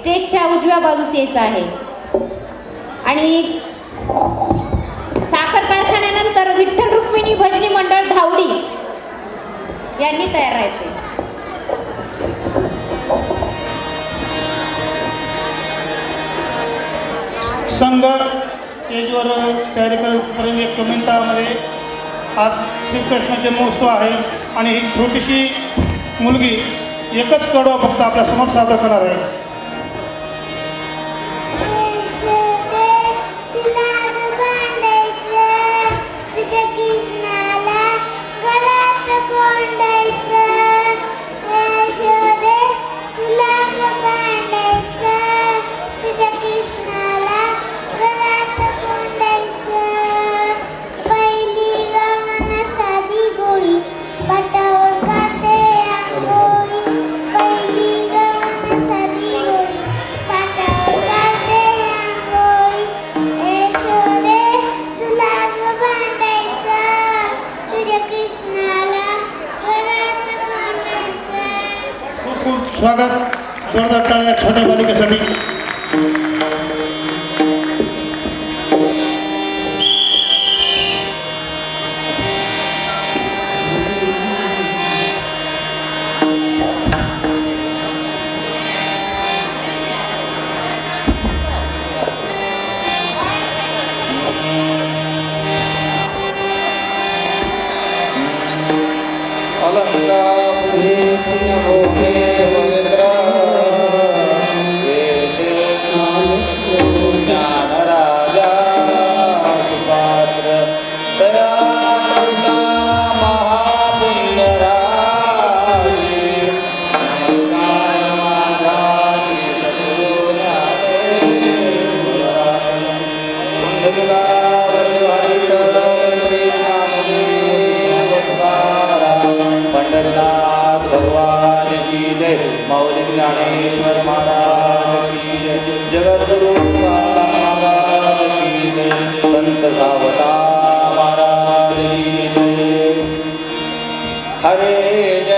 स्टेजच्या उजव्या बाजूस यायचं आहे. आणि साखर कारखान्यानंतर विठ्ठल रुक्मिणी भजनी मंडळ धावडी यांनी तयार राहायचे. संघ स्टेजवर तयारी करतपर्यंत एक मिनिटामध्ये आज श्रीकृष्ण जन्मोत्सव आहे आणि ही छोटीशी मुलगी एकच कडवा फक्त आपल्यासमोर सादर करणार आहे. स्वागत जोरदार टाळ्या छोट्या बालिकेसाठी अलङ्कापुरे पुण्यभोगे पवित्रा ज्ञानेश्वर महाराज की जगद्गुरु तुकाराम महाराज की संत सावता महाराज की हरे जय।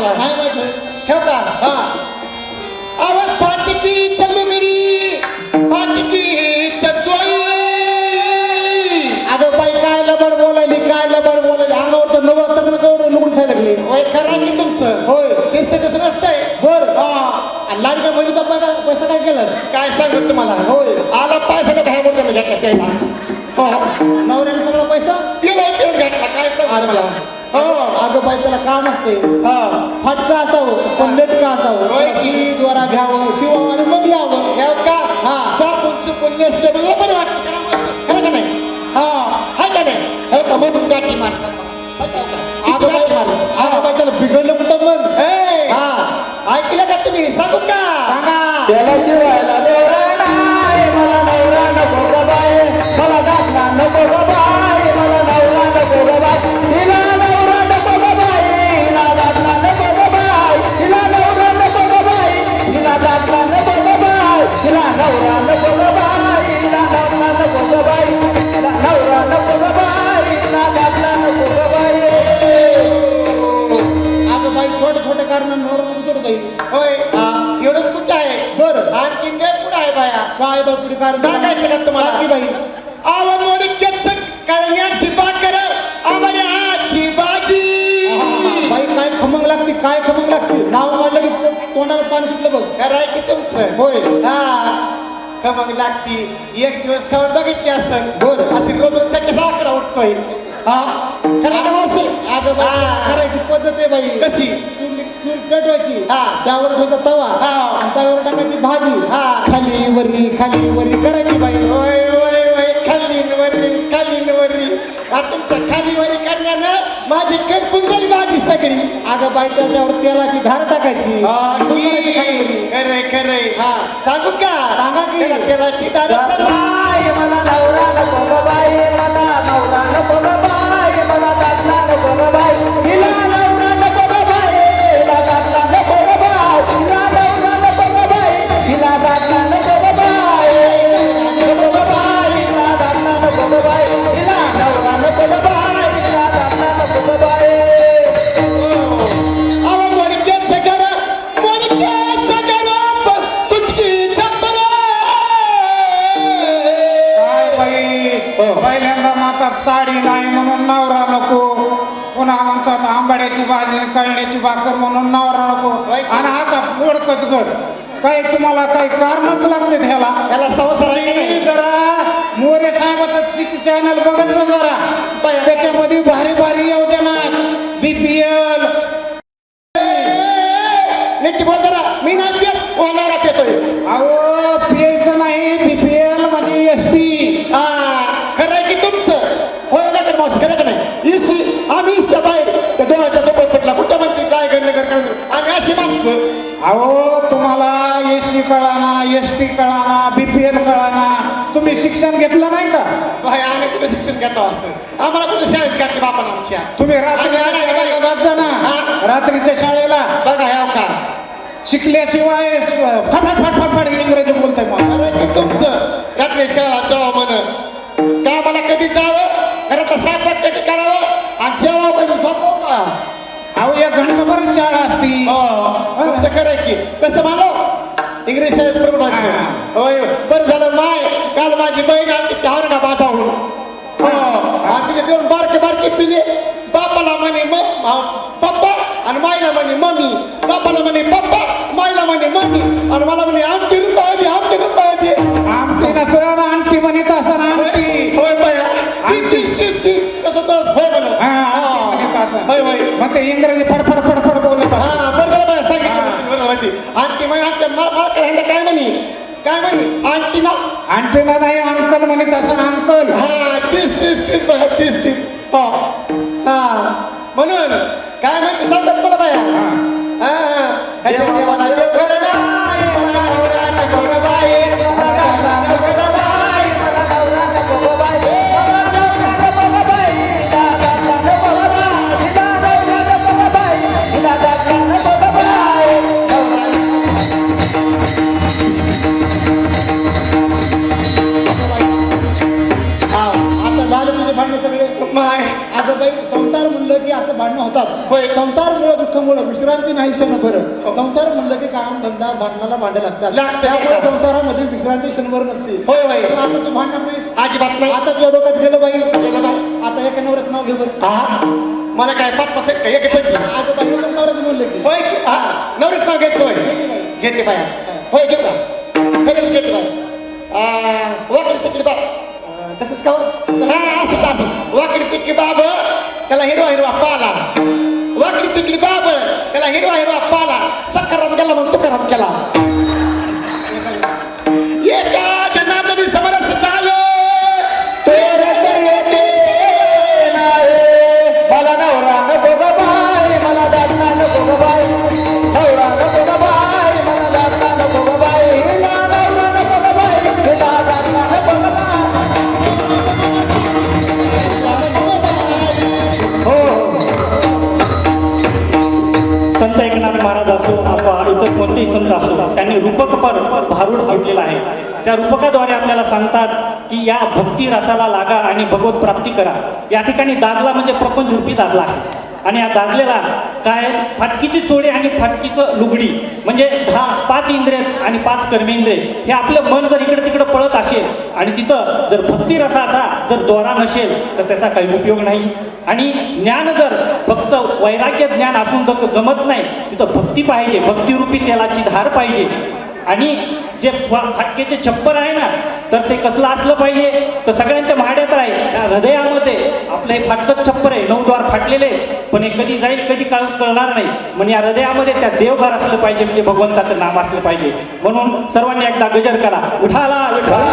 माहीत नाही माहीत ठेव का? हा. आवाज पाटिकी चल्लुगिरी पाटिकी अगं बाई काय लबड बोलायली काय लबड बोलायली? अंगावर तर नवं तर केवढं लुगून खायला लागले. होय खरं की तुमचं? होय. तेच तर कसं नसतंय. बर. हा. आणि लाडक्या बहिणीचा पैसा पैसा काय केलं काय सांगत तुम्हाला? होय. आला पैसा का दहा मोठ्याने घेतला त्याला. हो. नवऱ्याने सगळा पैसा? केला काय सांग हो. अगं बाई त्याला काम असते हा. फटका असावं पण नेटका असावं. की द्वारा घ्यावं शिवावं आणि मग यावं. घ्यावं का? हा. चुपून नेसले म्हणजे बरं वाटतं? खरं का नाही? हा. हाय का नाही? हो का? म्हणून बाई मार. बाई त्याला बिघडलं कुठं मग? हा. ऐकलं का तुम्ही? सांगू का? सांगा. त्याला शिवायला नवरा नाही मला नवरा नको ग बाई. मला दाखला नको ग बाई. कारण सांगायचं का तुम्हाला. की बाई आवा मोडी केत कळण्याची बाकर आजची बाजी बाई काय खमंग लागते काय खमंग लागते? नाव काढलं की तोंडाला पाणी सुटलं बघ. खरं की तुमचं? होय. हा खमंग लागती. एक दिवस खाऊन बघितली असं बर. अशी रोज रोज कसा आकडा उठतोय. हा? खरं मावशी? अगं करायची पद्धत आहे बाई. कशी? पेटवायची. त्यावर ठेवता तवा. आणि त्यावर टाकायची भाजी. खाली वरी खाली वरी करायची बाई. होय होय होय. खाली वरी खाली वरी तुमच्या खाली वरी करण्यानं माझी करपून गेली भाजी सगळी. अगं बाई त्याच्यावर तेलाची धार टाकायची. खरंय खरंय. हा. सांगू का? सांगा की. तेलाची धार मला नवरा नको ग बाई मला नवरा नको बाई मला दादला नको बाई. हिला कळण्याची भाकर म्हणून नवरा नको. आणि आता मोडकच घर काही तुम्हाला काही कारणच लागते ह्याला? याला संसार आहे का नाही? जरा मोरे साहेबाचं चॅनल बघत जरा. त्याच्यामध्ये भारी भारी योजना बीपीएल नीट बोल जरा. मी नाही पियत वाहणारा पितोय अहो पीएचं नाही बीपीएल म्हणजे एस टी हा खरं आहे की तुमचं होय ना तर मावशी खरं का नाही इसी आम्ही इसच्या बाहेर त्या दोघांच्या दोघं पटला कुठं म्हणते काय घडलं का कळलं आम्ही अशी माणसं. अहो तुम्हाला एस सी कळाना एस टी कळाना बीपीएल कळाना तुम्ही शिक्षण घेतलं नाही का? आम्ही कुठे शिक्षण घेतो असं? आम्हाला कुठे शाळेत घातली बापानं आमच्या? तुम्ही शाळेला जात जा ना. हा? रात्रीच्या शाळेला. बघा ह्या का शिकल्याशिवाय फटाफट फटफट इंग्रजी बोलताय मला तुमचं. रात्री शाळा जावं म्हण का मला कधी जावं? अहो एक घंटाभर शाळा असती हो तुमचं खरं आहे की कसं म्हणलो इंग्रज साहेब बरोबर हा. आहे. होय बरं झालं माय काल माझी बहीण आली त्या ना बाजावून हो आणि तिने दोन बारके बारके पिले बापाला म्हणे मग पप्पा आणि माईला म्हणे मम्मी बापाला म्हणे पप्पा माईला म्हणे मम्मी आणि मला म्हणे आमची होय होय. मग ते इंग्रजी फडफड फडफड बोलत. हा बरं बरं बरं हा. सांगितलं माहिती आणखी मग आणखी मला मला काय ह्यांना काय म्हणी काय म्हणी आणखी ना आणखीला नाही अंकल म्हणत असं अंकल हा तीस तीस तीस बाया तीस तीस हा हा म्हणून काय म्हणते सांगतात मला बाया हा. हा देवाला देव भांडणाला भांडे लागतात. त्यामुळे संसारामध्ये विश्रांती क्षणभर नसते. होय पण आता तू भांडणार नाहीस. अजिबात नाही. आता तुझ्या डोक्यात गेलं बाई. गेलं बाई. आता एका नवऱ्याचं नाव घे बरं. हा. मला काय पाच पाच एक बाई एकच नवऱ्याचं म्हणलं की. होय की? हा. नवरीच नाव घेतोय. घे की बाई. घेते बाया. होय घेतो खरंच घेते बाया. वाकडी तिकडे बाब. अं, तसंच का हो? हा असं वाकडी तिकडे बाब. त्याला हिरवा हिरवा पाला. वाकडी तिकडी बाब त्याला हिरवा हिरवा पाला. सकाराम केला म्हणून तुकाराम केला. त्यांनी रूपकपर भारूड घेतलेला आहे. त्या रूपकाद्वारे आपल्याला सांगतात की या भक्ती रसाला लागा आणि भगवत प्राप्ती करा. या ठिकाणी दादला म्हणजे प्रपंच रूपी दादला आहे. आणि हा दादलेला काय फाटकीची चोळी आणि फाटकीचं लुगडी म्हणजे दहा पाच इंद्रिय आणि पाच कर्मेंद्रिय हे आपलं मन जर इकडे तिकडे पळत असेल आणि तिथं जर भक्ती रसाचा जर द्वारा नसेल तर त्याचा काही उपयोग नाही. आणि ज्ञान जर फक्त वैराग्य ज्ञान असून जर जमत नाही तिथं भक्ती पाहिजे भक्तिरूपी तेलाची धार पाहिजे. आणि जे फाटकेचे छप्पर आहे ना तर ते कसलं असलं पाहिजे? तर सगळ्यांच्या महाड्यात आहे हृदयामध्ये आपलं हे फाटकत छप्पर आहे. नऊ द्वार फाटलेले पण हे कधी जाईल कधी कळ कळणार नाही. म्हणजे या हृदयामध्ये त्या देवघर असलं पाहिजे म्हणजे भगवंताचं नाम असलं पाहिजे. म्हणून सर्वांनी एकदा गजर करा. उठाला उठाला.